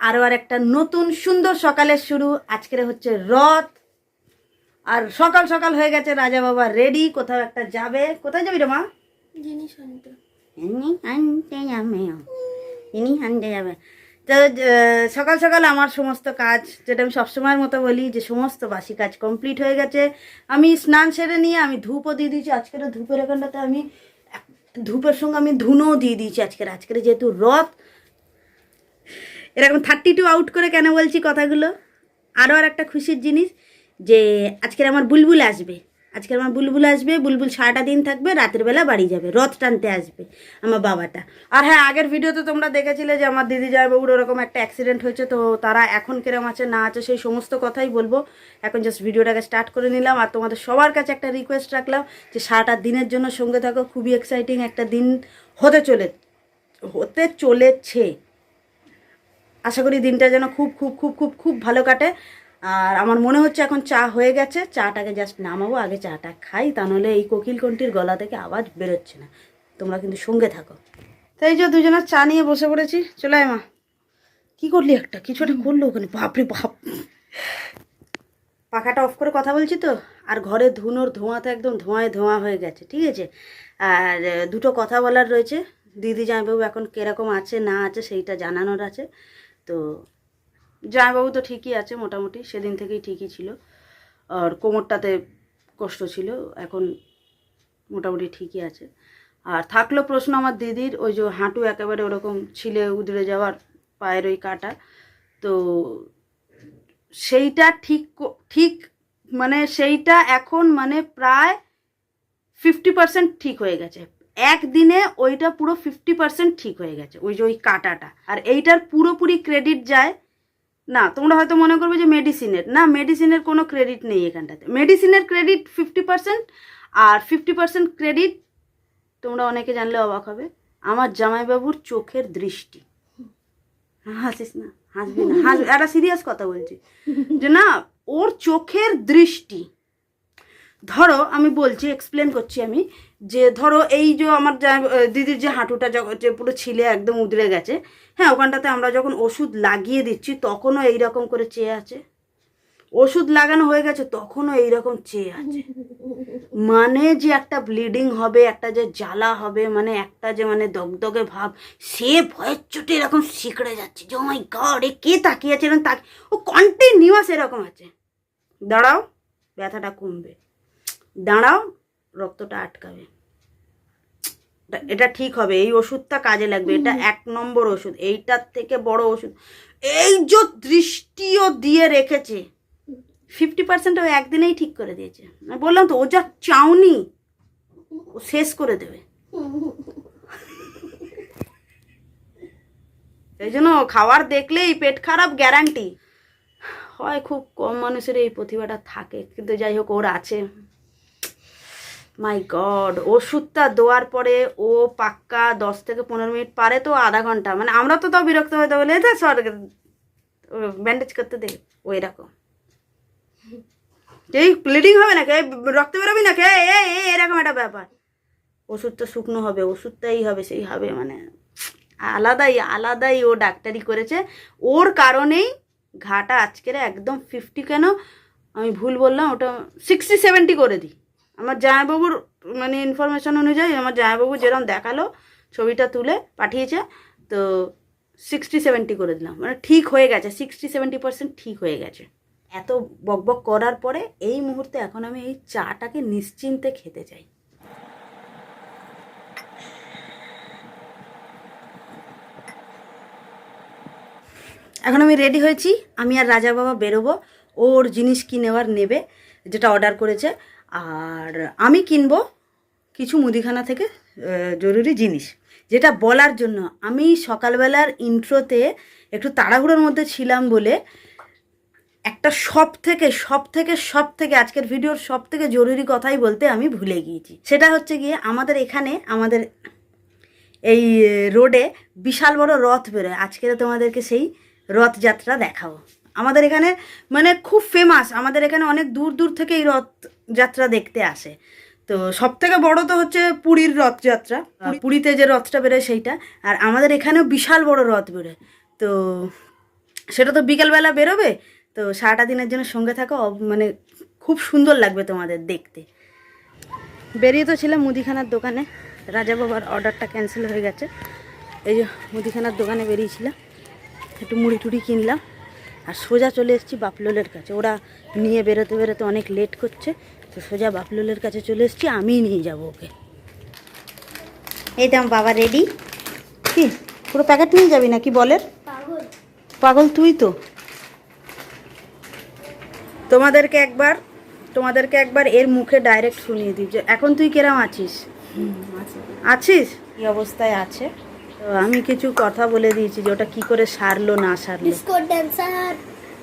আরও আর একটা নতুন সুন্দর সকালের শুরু। আজকের হচ্ছে রথ। আর সকাল সকাল হয়ে গেছে রাজা বাবা রেডি কোথাও একটা যাবে। কোথায় যাবি রে মা? জিনিস আনতে ইনি আনতে যাবে। তো সকাল সকাল আমার সমস্ত কাজ যেটা আমি সবসময়ের মতো বলি যে সমস্ত বাসি কাজ কমপ্লিট হয়ে গেছে। আমি স্নান সেরে নিয়ে আমি ধূপও দিয়ে দিয়েছি। আজকের ধূপের এখানটাতে আমি ধূপের সঙ্গে আমি ধুনোও দিয়ে দিয়েছি আজকের। আজকের যেহেতু রথ এরকম থার্টি টু আউট করে কেন বলছি কথাগুলো? আরও আর একটা খুশির জিনিস যে আজকের আমার বুলবুল আসবে। আজকের আমার বুলবুল আসবে, বুলবুল সারাটা দিন থাকবে, রাতের বেলা বাড়ি যাবে, রথ টানতে আসবে আমার বাবাটা। আর হ্যাঁ আগের ভিডিওতে তোমরা দেখেছিলে যে আমার দিদি জামাইবাবুর ওরকম একটা অ্যাক্সিডেন্ট হয়েছে, তো তারা এখন কিরম আছে, না আছে, সেই সমস্ত কথাই বলব। এখন জাস্ট ভিডিওটাকে স্টার্ট করে নিলাম। আর তোমাদের সবার কাছে একটা রিকোয়েস্ট রাখলাম যে সারাটা দিনের জন্য সঙ্গে থাকো, খুবই এক্সাইটিং একটা দিন হতে চলে, হতে চলেছে। আশা করি দিনটা যেন খুব খুব খুব খুব খুব ভালো কাটে। আর আমার মনে হচ্ছে এখন চা হয়ে গেছে, চাটাকে জাস্ট নামাবো, আগে চাটা খাই, তা নাহলে এই কোকিল কণ্ঠির গলা থেকে আওয়াজ বেরোচ্ছে না। তোমরা কিন্তু সঙ্গে থাকো। তাই যে দুজনের চা নিয়ে বসে পড়েছি, চলে আয় মা। কি করলি একটা? কিছু একটা করল ওখানে, বাপরে বাপ। পাখাটা অফ করে কথা বলছি তো? আর ঘরে ধুনোর ধোঁয়াতে একদম ধোঁয়ায় ধোঁয়া হয়ে গেছে, ঠিক আছে? আর দুটো কথা বলার রয়েছে। দিদি জামাইবাবু এখন কীরকম আছে, না আছে, সেইটা জানানোর আছে। তো জামাইবাবু তো ঠিকই আছে মোটামুটি, সেদিন থেকেই ঠিকই ছিল। আর কোমরটাতে কষ্ট ছিল, এখন মোটামুটি ঠিকই আছে। আর থাকল প্রশ্ন আমার দিদির, ওই যে হাঁটু একেবারে ওরকম ছিলে উদড়ে যাওয়ার পায়ের ওই কাটা। তো সেইটা ঠিক ঠিক মানে সেইটা এখন মানে প্রায় ফিফটি পার্সেন্ট ঠিক হয়ে গেছে। একদিনে ওইটা পুরো ফিফটি পার্সেন্ট ঠিক হয়ে গেছে, ওই যে ওই কাটাটা। আর এইটার পুরোপুরি ক্রেডিট যায়, না, তোমরা হয়তো মনে করবে যে মেডিসিনের না মেডিসিনের কোনো ক্রেডিট নেই এখানটাতে। মেডিসিনের ক্রেডিট ফিফটি পার্সেন্ট আর ফিফটি পার্সেন্ট ক্রেডিট তোমরা অনেকে জানলে অবাক হবে, আমার জামাইবাবুর চোখের দৃষ্টি। হাসিস না, হাসবি না হাসবি একটা সিরিয়াস কথা বলছি। যে না, ওর চোখের দৃষ্টি ধরো, আমি বলছি এক্সপ্লেন করছি আমি, যে ধরো, এই যে আমার যা দিদির যে হাঁটুটা যে পুরো ছিলে একদম উদড়ে গেছে হ্যাঁ ওখানটাতে আমরা যখন ওষুধ লাগিয়ে দিচ্ছি, তখনও এই রকম করে চেয়ে আছে। ওষুধ লাগানো হয়ে গেছে, তখনও এই রকম চেয়ে আছে। মানে যে একটা ব্লিডিং হবে, একটা যে জ্বালা হবে মানে একটা যে মানে দগদগে ভাব, সে ভয়ের চোটে এরকম শিকড়ে যাচ্ছে, যে মাই গড এ কে তাকিয়ে আছে? এরকম তাকি, ও কন্টিনিউয়াস এরকম আছে। দাঁড়াও, ব্যথাটা কমবে। দাঁড়াও রক্তটা আটকাবে। এটা- ঠিক হবে এই ওষুধটা কাজে লাগবে এটা এক নম্বর ওষুধ এইটার থেকে বড় ওষুধ। এই যে দৃষ্টিও দিয়ে রেখেছে ফিফটি পার্সেন্ট ও একদিনেই ঠিক করে দিয়েছে। বললাম তো ও যা চাউনি ও শেষ করে দেবে। এই জন্য খাবার দেখলেই পেট খারাপ গ্যারান্টি হয় খুব কম মানুষের এই প্রতিভাটা থাকে কিন্তু যাই হোক ওর আছে। মাই গড ওষুধটা দেওয়ার পরে ও পাক্কা দশ থেকে পনেরো মিনিট পারে তো আধা ঘণ্টা। মানে আমরা তো তাও বিরক্ত হয়ে বলে এটা সর ব্যান্ডেজ করতে দে। ওই রকম এই ব্লিডিং হবে নাকি? এই রক্ত বেরোবি এই এই এই, এরকম একটা ব্যাপার। ওষুধটা শুকনো হবে, ওষুধটাই হবে, সেই হবে মানে আলাদাই আলাদাই ও ডাক্তারি করেছে। ওর কারণেই ঘাটা আজকের একদম ফিফটি কেন? আমি ভুল বললাম, ওটা সিক্সটি সেভেন্টি করে দিই। আমার জামাইবাবুর মানে ইনফরমেশন অনুযায়ী আমার জামাইবাবু যেরকম দেখাল, ছবিটা তুলে পাঠিয়েছে, তো সিক্সটি সেভেন্টি করে দিলাম। মানে ঠিক হয়ে গেছে সিক্সটি সেভেন্টি পার্সেন্ট ঠিক হয়ে গেছে। এত বকবক করার পরে এই মুহূর্তে এখন আমি এই চাটাকে নিশ্চিন্তে খেতে চাই। এখন আমি রেডি হয়েছি, আমি আর রাজা বাবা বেরোবো, ওর জিনিস কি নেওয়ার নেবে, যেটা অর্ডার করেছে। আর আমি কিনবো কিছু মুদিখানা থেকে জরুরি জিনিস, যেটা বলার জন্য। আমি সকালবেলার ইন্ট্রোতে একটু তাড়াহুড়োর মধ্যে ছিলাম বলে একটা সব থেকে সব থেকে সব থেকে আজকের ভিডিওর সব থেকে জরুরি কথাই বলতে আমি ভুলে গিয়েছি। সেটা হচ্ছে গিয়ে আমাদের এখানে, আমাদের এই রোডে বিশাল বড় রথ বেরোয়। আজকে তোমাদেরকে সেই রথযাত্রা দেখাবো। আমাদের এখানে মানে খুব ফেমাস আমাদের এখানে অনেক দূর দূর থেকে এই রথযাত্রা দেখতে আসে। তো সব থেকে বড় তো হচ্ছে পুরীর রথযাত্রা। পুরীতে যে রথটা বেরোয় সেইটা। আর আমাদের এখানেও বিশাল বড় রথ বেরোয়। তো সেটা তো বিকেলবেলা বেরোবে। তো সারাটা দিনের জন্য সঙ্গে থাকো মানে খুব সুন্দর লাগবে তোমাদের দেখতে। বেরিয়ে তো ছিলাম মুদিখানার দোকানে। রাজা বাবার অর্ডারটা ক্যান্সেল হয়ে গেছে। এই যে মুদিখানার দোকানে বেরিয়েছিলাম। একটু মুড়ি টুড়ি কিনলাম। আর সোজা চলে এসেছি বাপলোলের কাছে। ওরা নিয়ে বেরোতে বেরোতে অনেক লেট করছে তো সোজা বাপলোলের কাছে চলে এসেছি আমিই নিয়ে যাব ওকে। এই তো বাবা রেডি কি? পুরো প্যাকেট নিয়ে যাবি নাকি বলের? পাগল। তুই তো। তোমাদেরকে একবার তোমাদেরকে একবার এর মুখে ডাইরেক্ট শুনিয়ে দিই যে এখন তুই কেরাম আছিস? আছিস? কি অবস্থায় আছে। তো আমি কিছু কথা বলে দিয়েছি যে ওটা কি করে সারলো না সারলো। ডিসকো ড্যান্সার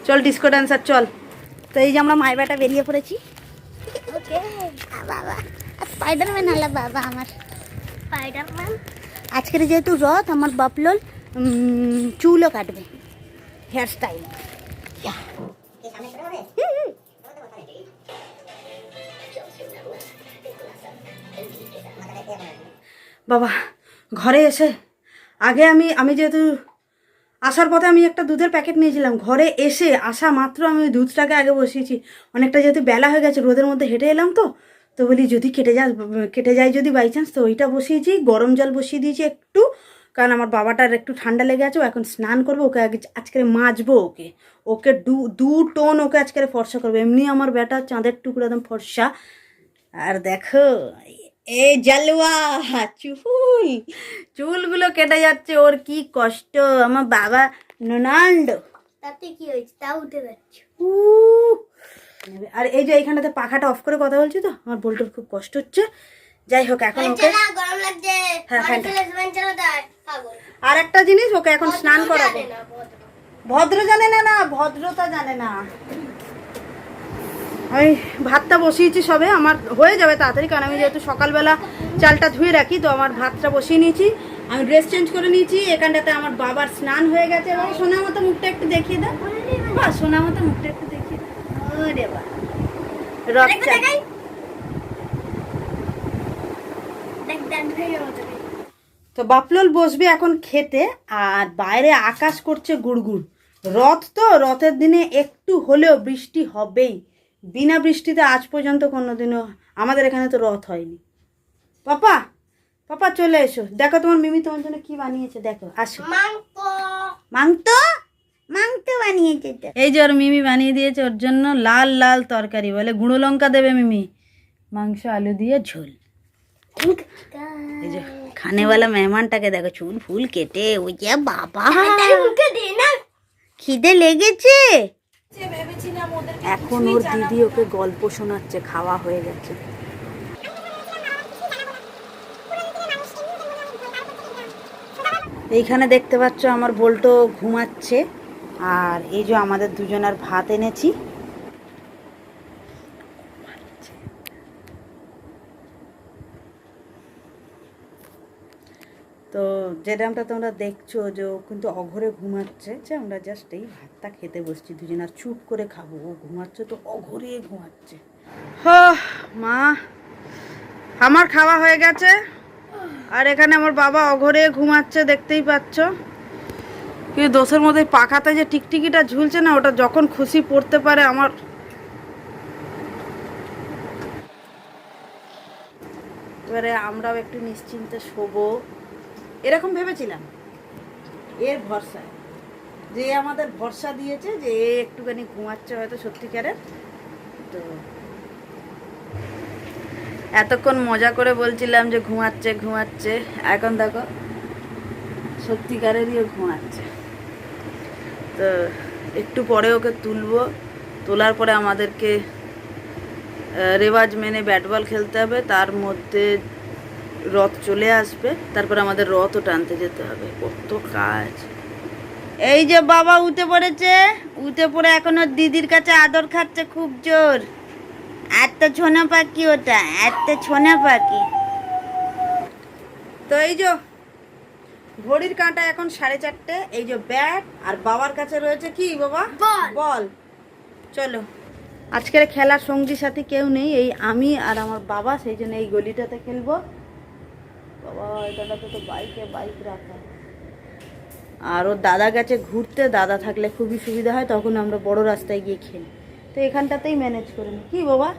চল ডিস্কো ডান্সার চল। তো এই যে আমরা মায়ের বেটা বেরিয়ে পড়েছি। ওকে বাবা। স্পাইডারম্যান হলো বাবা আমার। স্পাইডারম্যান আজকের যেহেতু রথ আমার বাপলোল চুলও কাটবে। হেয়ার স্টাইল বাবা ঘরে এসে আগে আমি আমি যেহেতু আসার পথে আমি একটা দুধের প্যাকেট নিয়েছিলাম, ঘরে এসে আসা মাত্র আমি দুধটাকে আগে বসিয়েছি। অনেকটা যেহেতু বেলা হয়ে গেছে, রোদের মধ্যে হেঁটে এলাম তো তো বলি যদি কেটে যা কেটে যায় যদি বাই চান্স তো ওইটা বসিয়েছি, গরম জল বসিয়ে দিয়েছি একটু, কারণ আমার বাবাটার একটু ঠান্ডা লেগে আছে, ও এখন স্নান করব, ওকে আগে আজকে মাজবো ওকে ওকে দু দু টোন ওকে আজকে ফর্সা করব, এমনি আমার বেটা চাঁদের টুকরো একদম ফর্সা। আর দেখো এই জালুয়া চুল চুলগুলো কেটে যাচ্ছে ওর কি কষ্ট। আমার বাবা রোনাল্ডো। তাতে কি হয়েছে? তা উঠে যাচ্ছে। আর এই যে এইখানটাতে পাখাটা অফ করে কথা বলছি তো আমার বোল্টোর খুব কষ্ট হচ্ছে। যাই হোক এখন ওকে গরম লাগছে। হ্যাঁ, আর একটা জিনিস ওকে এখন স্নান করাবো। ভদ্র। ভদ্র জানে না না ভদ্রতা জানে না। আমি ভাতটা বসিয়েছি সবে আমার হয়ে যাবে তাড়াতাড়ি কারণ আমি যেহেতু সকালবেলা চালটা ধুয়ে রাখি তো আমার ভাতটা বসিয়ে নিয়েছি। আমি ড্রেস চেঞ্জ করে নিয়েছি এখানটাতে আমার বাবার স্নান হয়ে গেছে। এবার সোনা মতো মুখটা একটু দেখিয়ে দাও। বা সোনা মতো মুখটা একটু দেখিয়ে দাও। তো বাপলোল বসবে এখন খেতে আর বাইরে আকাশ করছে গুড়গুড় রথ তো রথের দিনে একটু হলেও বৃষ্টি হবেই। বিনা বৃষ্টিতে আজ পর্যন্ত কোনোদিনও আমাদের এখানে তো রথ হয়নি। পাপা পাপা চলে এসো। দেখো তোমার মিমি তোমার জন্য কি বানিয়েছে দেখো আসো। মাংতো মাংতো বানিয়েছে এই যে ওর মিমি বানিয়ে দিয়েছে ওর জন্য লাল লাল তরকারি বলে গুঁড়ো লঙ্কা দেবে মিমি। মাংস আলু দিয়ে ঝোল। এই যে খানেওয়ালা মেহমানটাকে দেখো চুল ফুল কেটে ওই যে বাবা। খিদে লেগেছে? এখন ওর দিদি ওকে গল্প শোনাচ্ছে খাওয়া হয়ে গেছে। এইখানে দেখতে পাচ্ছ আমার বোল্টো ঘুমাচ্ছে আর এই যে আমাদের দুজনের ভাত এনেছি। তো যেরকমটা তোমরা দেখছ যে ও কিন্তু অঘরে ঘুমাচ্ছে, যে আমরা জাস্ট এই ভাতটা খেতে বসছি, দুজন আর চুপ করে খাব। ও ঘুমাচ্ছে তো অঘরে ঘুমাচ্ছে। মা, আমার খাওয়া হয়ে গেছে। আর এখানে আমার বাবা অঘরে ঘুমাচ্ছে, দেখতেই পাচ্ছ। কিন্তু দোষের মধ্যে পাখাতে যে টিকটিকিটা ঝুলছে না, ওটা যখন খুশি পড়তে পারে আমার। এবারে আমরাও একটু নিশ্চিন্তে শোবো। এরকম ভেবেছিলাম। এর ভরসায় যে আমাদের ভরসা দিয়েছে যে এ একটুখানি ঘুমাচ্ছে হয়তো সত্যিকারের। তো এতক্ষণ মজা করে বলছিলাম যে ঘুমাচ্ছে ঘুমাচ্ছে। এখন দেখো, সত্যিকারেরই ঘুমাচ্ছে। তো একটু পরে ওকে তুলবো। তোলার পরে আমাদেরকে রেওয়াজ মেনে ব্যাট বল খেলতে হবে। তার মধ্যে রথ চলে আসবে তারপর আমাদের রথও টানতে যেতে হবে। কত কাজ। এই যে বাবা উঠে পড়েছে উঠে পড়ে এখন ওর দিদির কাছে আদর খাচ্ছে খুব জোর। এত ছোনা পাখি ওটা এত ছোনা পাখি। তো এই যে ঘড়ির কাঁটা এখন সাড়ে চারটে এই যে ব্যাট আর বাবার কাছে রয়েছে কি বাবা? বল। চলো। আজকের খেলার সঙ্গী সাথী কেউ নেই এই আমি আর আমার বাবা সেই জন্য এই গলিটাতে খেলব। বাবা তো বাইকে বাইক রাখা। আর ওর দাদা গেছে ঘুরতে, দাদা থাকলে খুবই সুবিধা হয়, তখন আমরা বড় রাস্তায় গিয়ে খেলি। তো এখানটাতেই ম্যানেজ করে নিই কি বাবা?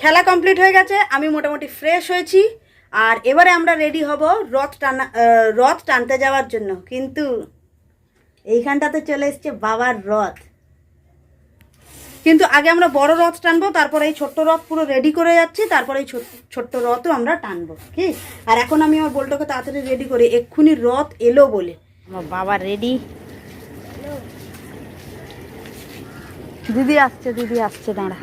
খেলা কমপ্লিট হয়ে গেছে, আমি মোটামুটি ফ্রেশ হয়েছি, আর এবারে আমরা রেডি হব রথ টানা রথ টানতে যাওয়ার জন্য। কিন্তু এইখানটাতে চলে এসছে বাবার রথ। কিন্তু আগে আমরা বড় রথ টানবো তারপরে এই ছোট্ট রথ পুরো রেডি করে যাচ্ছি তারপরে এই ছোট্ট রথও আমরা টানবো কি? আর এখন আমি আমার বোলটাকে তাড়াতাড়ি রেডি করি এক্ষুনি রথ এলো বলে। আমার বাবা রেডি দিদি আসছে দিদি আসছে দাঁড়া।